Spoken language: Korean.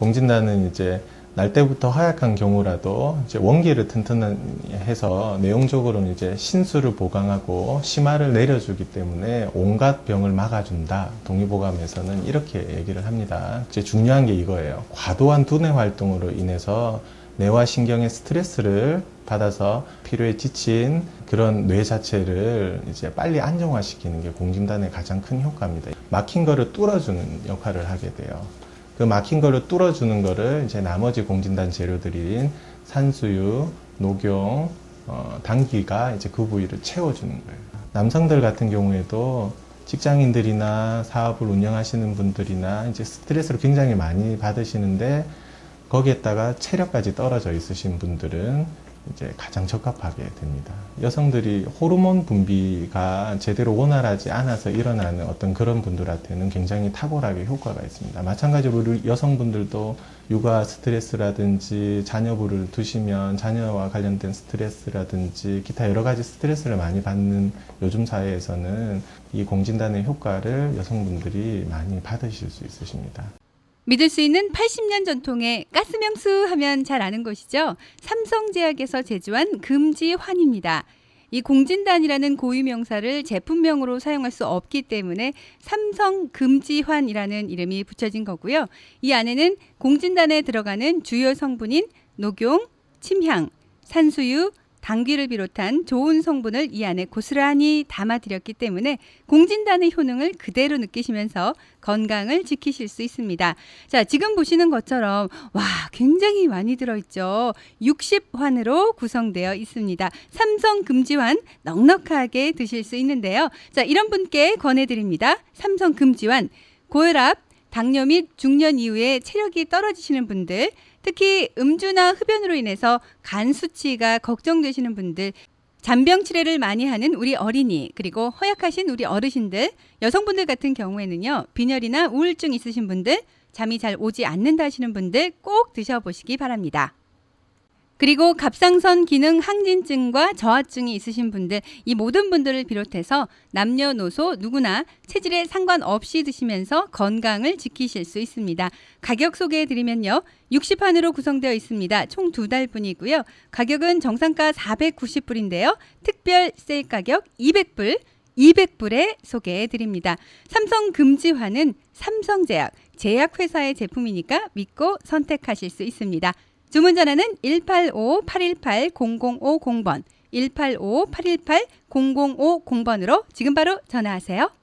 공진단은 이제 날 때부터 허약한 경우라도 이제 원기를 튼튼해서 내용적으로는 이제 신수를 보강하고 심화를 내려주기 때문에 온갖 병을 막아준다. 동의보감에서는 이렇게 얘기를 합니다. 이제 중요한 게 이거예요. 과도한 두뇌 활동으로 인해서 뇌와 신경의 스트레스를 받아서 피로에 지친 그런 뇌 자체를 이제 빨리 안정화시키는 게 공진단의 가장 큰 효과입니다. 막힌 거를 뚫어주는 역할을 하게 돼요. 그 막힌 거를 뚫어주는 거를 이제 나머지 공진단 재료들인 산수유, 녹용, 어, 당귀가 이제 그 부위를 채워주는 거예요. 남성들 같은 경우에도 직장인들이나 사업을 운영하시는 분들이나 이제 스트레스를 굉장히 많이 받으시는데 거기에다가 체력까지 떨어져 있으신 분들은 이제 가장 적합하게 됩니다. 여성들이 호르몬 분비가 제대로 원활하지 않아서 일어나는 어떤 그런 분들한테는 굉장히 탁월하게 효과가 있습니다. 마찬가지로 우리 여성분들도 육아 스트레스라든지 자녀부를 두시면 자녀와 관련된 스트레스라든지 기타 여러 가지 스트레스를 많이 받는 요즘 사회에서는 이 공진단의 효과를 여성분들이 많이 받으실 수 있으십니다. 믿을 수 있는 80년 전통의 가스명수 하면 잘 아는 것이죠. 삼성제약에서 제조한 금지환입니다. 이 공진단이라는 고유 명사를 제품명으로 사용할 수 없기 때문에 삼성 금지환이라는 이름이 붙여진 거고요. 이 안에는 공진단에 들어가는 주요 성분인 녹용, 침향, 산수유, 당귀를 비롯한 좋은 성분을 이 안에 고스란히 담아드렸기 때문에 공진단의 효능을 그대로 느끼시면서 건강을 지키실 수 있습니다. 자, 지금 보시는 것처럼 와, 굉장히 많이 들어있죠. 60환으로 구성되어 있습니다. 삼성 금지환 넉넉하게 드실 수 있는데요. 자, 이런 분께 권해드립니다. 삼성 금지환 고혈압, 당뇨 및 중년 이후에 체력이 떨어지시는 분들, 특히 음주나 흡연으로 인해서 간 수치가 걱정되시는 분들, 잔병 치레를 많이 하는 우리 어린이, 그리고 허약하신 우리 어르신들, 여성분들 같은 경우에는요, 빈혈이나 우울증 있으신 분들, 잠이 잘 오지 않는다 하시는 분들 꼭 드셔보시기 바랍니다. 그리고 갑상선 기능 항진증과 저하증이 있으신 분들, 이 모든 분들을 비롯해서 남녀노소 누구나 체질에 상관없이 드시면서 건강을 지키실 수 있습니다. 가격 소개해 드리면요. 60판으로 구성되어 있습니다. 총 두 달분이고요. 가격은 정상가 490불인데요. 특별 세일 가격 200불, 200불에 소개해 드립니다. 삼성 금지화는 삼성제약, 제약회사의 제품이니까 믿고 선택하실 수 있습니다. 주문 전화는 185-818-0050번, 185-818-0050번으로 지금 바로 전화하세요.